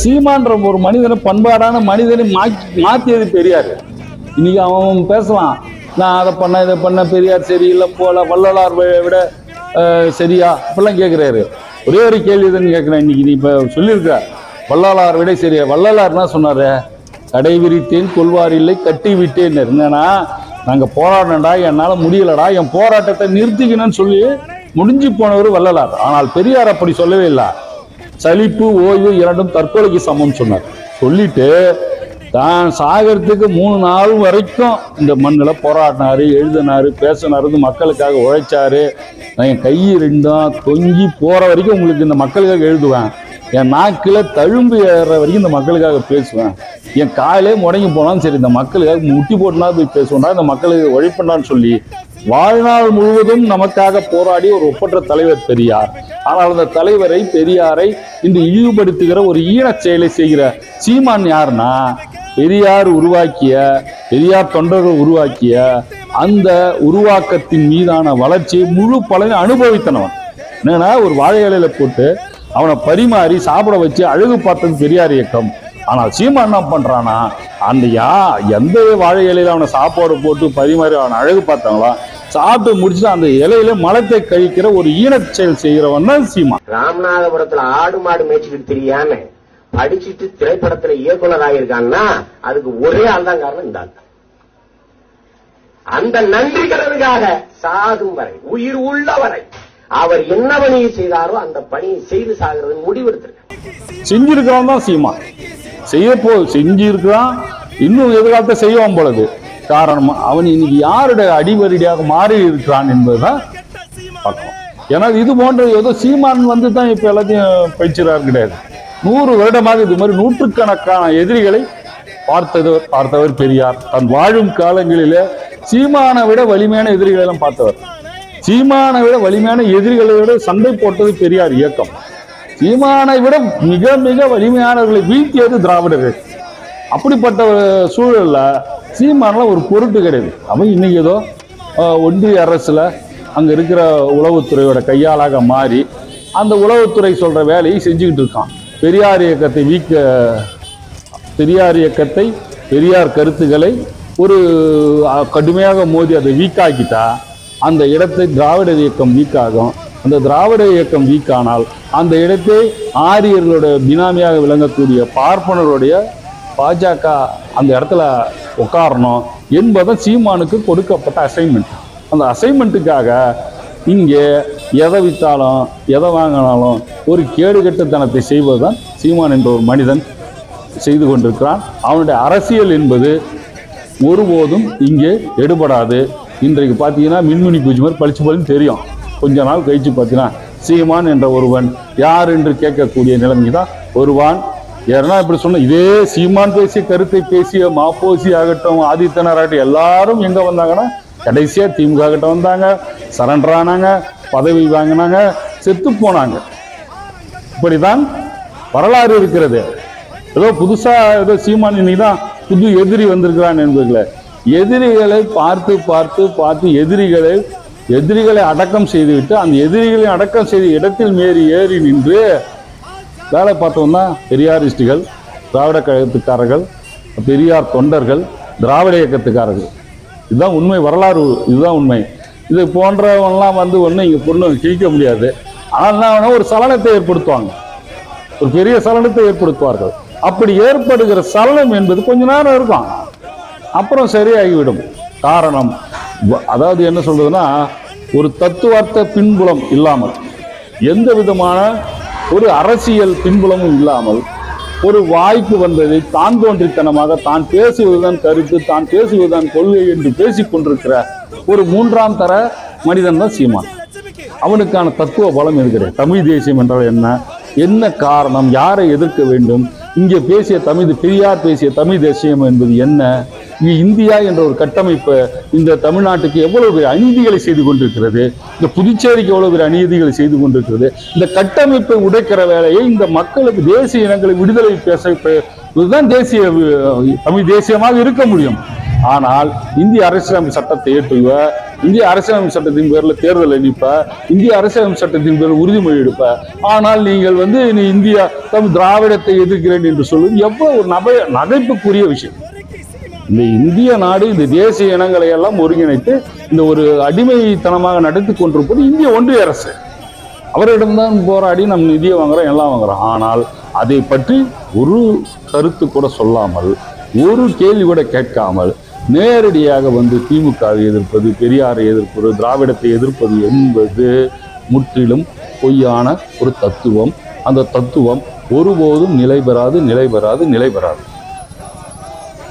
சீமான்ற ஒரு மனிதனை பண்பாடான மனிதனை மாற்றி மாற்றியது பெரியார். இன்னைக்கு அவன் பேசலாம். நான் அதை பண்ண இதை பண்ண பெரியார் சரியில்லை போல வள்ளலார் விட சரியா? இப்பெல்லாம் கேட்குறாரு ஒரே ஒரு கேள்வி தான் கேட்குறேன் இன்னைக்கு. நீ இப்போ சொல்லியிருக்க வள்ளலார் விட சரியா? வள்ளலார் என்ன சொன்னார்? கடை விரித்தேன் கொள்வார் இல்லை கட்டி விட்டேன் என்னன்னா நாங்கள் போராடணும்டா என்னால் முடியலடா என் போராட்டத்தை நிறுத்திக்கணும்னு சொல்லி முடிஞ்சு போனவர் வள்ளலார். ஆனால் பெரியார் அப்படி சொல்லவே இல்லை. சலிப்பு ஓய்வு இரண்டும் தற்கொலைக்கு சமம் சொன்னார். சொல்லிட்டு தான் சாகிறதுக்கு மூணு நாள் வரைக்கும் இந்த மண்ணில் போராடினாரு எழுதினாரு பேசினாரு மக்களுக்காக உழைச்சாரு. நான் என் கை ரெண்டும் தொங்கி போகிற வரைக்கும் உங்களுக்கு இந்த மக்களுக்காக எழுதுவேன். என் நாக்கில் தழும்பு ஏற வரைக்கும் இந்த மக்களுக்காக பேசுவேன். என் காலே முடங்கி போனாலும் சரி இந்த மக்களுக்காக முட்டி போட்டுனா போய் பேசுவேன்டா இந்த மக்களுக்கு உழைப்பண்டான்னு சொல்லி வாழ்நாள் முழுவதும் நமக்காக போராடி ஒரு ஒப்பற்ற தலைவர் பெரியார். ஆனால் அந்த தலைவரை பெரியாரை இன்று இழிவுபடுத்துகிற ஒரு ஈனச் செயலை செய்கிற சீமான் யாருன்னா பெரியார் உருவாக்கிய பெரியார் தொண்டர்கள் உருவாக்கிய அந்த உருவாக்கத்தின் மீதான வளர்ச்சியை முழு பலனை அனுபவித்தனவன். என்னன்னா ஒரு வாழை இலையில போட்டு அவனை பரிமாறி சாப்பிட வச்சு அழகு பார்த்தது பெரியார் இயக்கம். ஆனால் சீமான் என்ன பண்றானா அந்த யா எந்த வாழை இலையில அவனை சாப்பாடு போட்டு பரிமாறி அவனை அழகு பார்த்தாங்களோ? சாப்பிட்டு முடிச்சுட்டு அந்த இலையில மலத்தை கழிக்கிற ஒரு ஈனச் செயல் செய்கிறவன் தான் சீமான். ராமநாதபுரத்துல ஆடு மாடு மேய்ச்சிக்கிட்டு தெரியாம படிச்சிட்டு திரைப்படத்துல இயக்குனர் ஆகியிருக்கான்னா அதுக்கு ஒரே ஆள் தான் காரணம் இந்த. அந்த நன்றி கடனுக்காக சாகும் வரை உயிர் உள்ள வரை அவர் என்ன பணியை செய்தாரோ அந்த பணியை செய்து சாகிறது முடிவெடுத்திருக்கார் செஞ்சிருக்கிறவன் தான் சீமான். செய்ய போ செஞ்சிருக்கிறான் இன்னும் எதிர்காலத்தை செய்வான் பொழுது காரணம் அவன் இன்னைக்கு யாருடைய அடிவரடியாக மாறி இருக்கிறான் என்பதுதான் பார்க்கணும் ஏன்னா இது போன்ற ஏதோ சீமான் வந்து தான் இப்ப எல்லாத்தையும் பயிற்சிறார் கிடையாது. நூறு வருடமாக இது மாதிரி நூற்றுக்கணக்கான எதிரிகளை பார்த்தவர் பார்த்தவர் பெரியார். தன் வாழும் காலங்களிலே சீமானை விட வலிமையான எதிரிகளை எல்லாம் பார்த்தவர். சீமானை விட வலிமையான எதிரிகளை விட சண்டை போட்டது பெரியார் இயக்கம். சீமானை விட மிக மிக வலிமையானவர்களை வீழ்த்தியது திராவிடர்கள். அப்படிப்பட்ட ஒரு சூழல்ல சீமானெலாம் ஒரு பொருட்டு கிடையாது. அவன் இன்னைக்கு ஏதோ ஒன்றிய அரசில் அங்கே இருக்கிற உளவுத்துறையோட கையாளாக மாறி அந்த உளவுத்துறை சொல்கிற வேலையை செஞ்சுக்கிட்டு இருக்கான். பெரியார் இயக்கத்தை வீக்க பெரியார் இயக்கத்தை பெரியார் கருத்துக்களை ஒரு கடுமையாக மோதி அதை வீக்காக்கிட்டா அந்த இடத்தை திராவிட இயக்கம் வீக்காகும். அந்த திராவிட இயக்கம் வீக்கானால் அந்த இடத்தை ஆரியர்களோட பினாமியாக விளங்கக்கூடிய பார்ப்பனருடைய பாஜக அந்த இடத்துல உட்காரணும் என்பதும் சீமானுக்கு கொடுக்கப்பட்ட அசைன்மெண்ட் அந்த அசைன்மெண்ட்டுக்காக இங்கே எதை விற்றாலும் எதை வாங்கினாலும் ஒரு கேடுகெட்டத்தனத்தை செய்வதுதான் சீமான் என்ற ஒரு மனிதன் செய்து கொண்டிருக்கிறான். அவனுடைய அரசியல் என்பது ஒருபோதும் இங்கே எடுபடாது. இன்றைக்கு பார்த்தீங்கன்னா மின்மினி பூஜை மாதிரி பளிச்சு பளின்னு தெரியும். கொஞ்ச நாள் கழிச்சு பார்த்தீங்கன்னா சீமான் என்ற ஒருவன் யார் என்று கேட்கக்கூடிய நிலைமை தான் வருவான். யாருன்னா இப்படி சொன்ன இதே சீமான் பேசிய கருத்தை பேசிய மாப்போசி ஆகட்டும் ஆதித்தனர் ஆகட்டும் எல்லாரும் எங்க வந்தாங்கன்னா கடைசியா திமுக கிட்ட வந்தாங்க. சரண்டர் ஆனாங்க பதவி வாங்கினாங்க செத்து போனாங்க. இப்படிதான் வரலாறு இருக்கிறது. ஏதோ புதுசா ஏதோ சீமான் இன்னைக்கு தான் புது எதிரி வந்திருக்கிறான் என்பதில்லை எதிரிகளை பார்த்து பார்த்து பார்த்து எதிரிகளை எதிரிகளை அடக்கம் செய்துவிட்டு அந்த எதிரிகளை அடக்கம் செய்த இடத்தில் மேறி ஏறி நின்று வேலை பார்த்தோம்னா பெரியாரிஸ்டுகள் திராவிட கழகத்துக்காரர்கள் பெரியார் தொண்டர்கள் திராவிட இயக்கத்துக்காரர்கள். இதுதான் உண்மை வரலாறு இதுதான் உண்மை. இது போன்றவன்லாம் வந்து ஒன்றும் இங்கே பொண்ணு கிழிக்க முடியாது. ஆனால் ஒரு சலனத்தை ஏற்படுத்துவாங்க. ஒரு பெரிய சலனத்தை ஏற்படுத்துவார்கள். அப்படி ஏற்படுகிற சலனம் என்பது கொஞ்ச நேரம் இருக்கும். அப்புறம் சரியாகிவிடும். காரணம் அதாவது என்ன சொல்றதுன்னா ஒரு தத்துவார்த்த பின்புலம் இல்லாமல் எந்த விதமான ஒரு அரசியல் பின்புலமும் இல்லாமல் ஒரு வாய்ப்பு வந்ததை தான் தோன்றித்தனமாக தான் பேசுவதுதான் கருத்து தான் பேசுவதுதான் கொள்கை என்று பேசிக் கொண்டிருக்கிற ஒரு மூன்றாம் தர மனிதன் தான் சீமான். அவனுக்கான தத்துவ பலம் இருக்கிறது தமிழ் தேசியம் என்றால் என்ன? என்ன காரணம்? யாரை எதிர்க்க வேண்டும்? இங்கே பேசிய தமிழ் பெரியார் பேசிய தமிழ் தேசியம் என்பது என்ன? இந்தியா என்ற ஒரு கட்டமைப்பு இந்த தமிழ்நாட்டுக்கு எவ்வளவு பெரிய அநீதிகளை செய்து கொண்டிருக்கிறது? இந்த புதுச்சேரிக்கு எவ்வளவு பெரிய அநீதிகளை செய்து கொண்டிருக்கிறது? இந்த கட்டமைப்பை உடைக்கிற வேலையை இந்த மக்களுக்கு தேசிய இனங்களை விடுதலை பேச இதுதான் தேசிய தமிழ் தேசியமாக இருக்க முடியும். ஆனால் இந்திய அரசியலமைப்பு சட்டத்தை ஏற்றுவ இந்திய அரசியலமைப்பு சட்டத்தின் பேரில் தேர்தல் நிற்ப இந்திய அரசியலமைப்பு சட்டத்தின் பேரில் உறுதிமொழி எடுப்ப. ஆனால் நீங்கள் வந்து நீ இந்தியா தம் திராவிடத்தை எதிர்க்கிறேன் என்று சொல்வது எவ்வளவு ஒரு நபை நகைப்புக்குரிய விஷயம். இந்த இந்திய நாடு இந்த தேசிய இனங்களை எல்லாம் ஒருங்கிணைத்து இந்த ஒரு அடிமைத்தனமாக நடத்தி கொண்டிருப்பது இந்திய ஒன்றிய அரசு. அவரிடம்தான் போராடி நம் நிதியை வாங்குறோம் எல்லாம் வாங்குறோம். ஆனால் அதை பற்றி ஒரு கருத்து கூட சொல்லாமல் ஒரு கேள்வி கூட கேட்காமல் நேரடியாக வந்து திமுகவை எதிர்ப்பது பெரியாரை எதிர்ப்பது திராவிடத்தை எதிர்ப்பது என்பது முற்றிலும் பொய்யான ஒரு தத்துவம். அந்த தத்துவம் ஒருபோதும் நிலை பெறாது நிலை பெறாது நிலை பெறாது.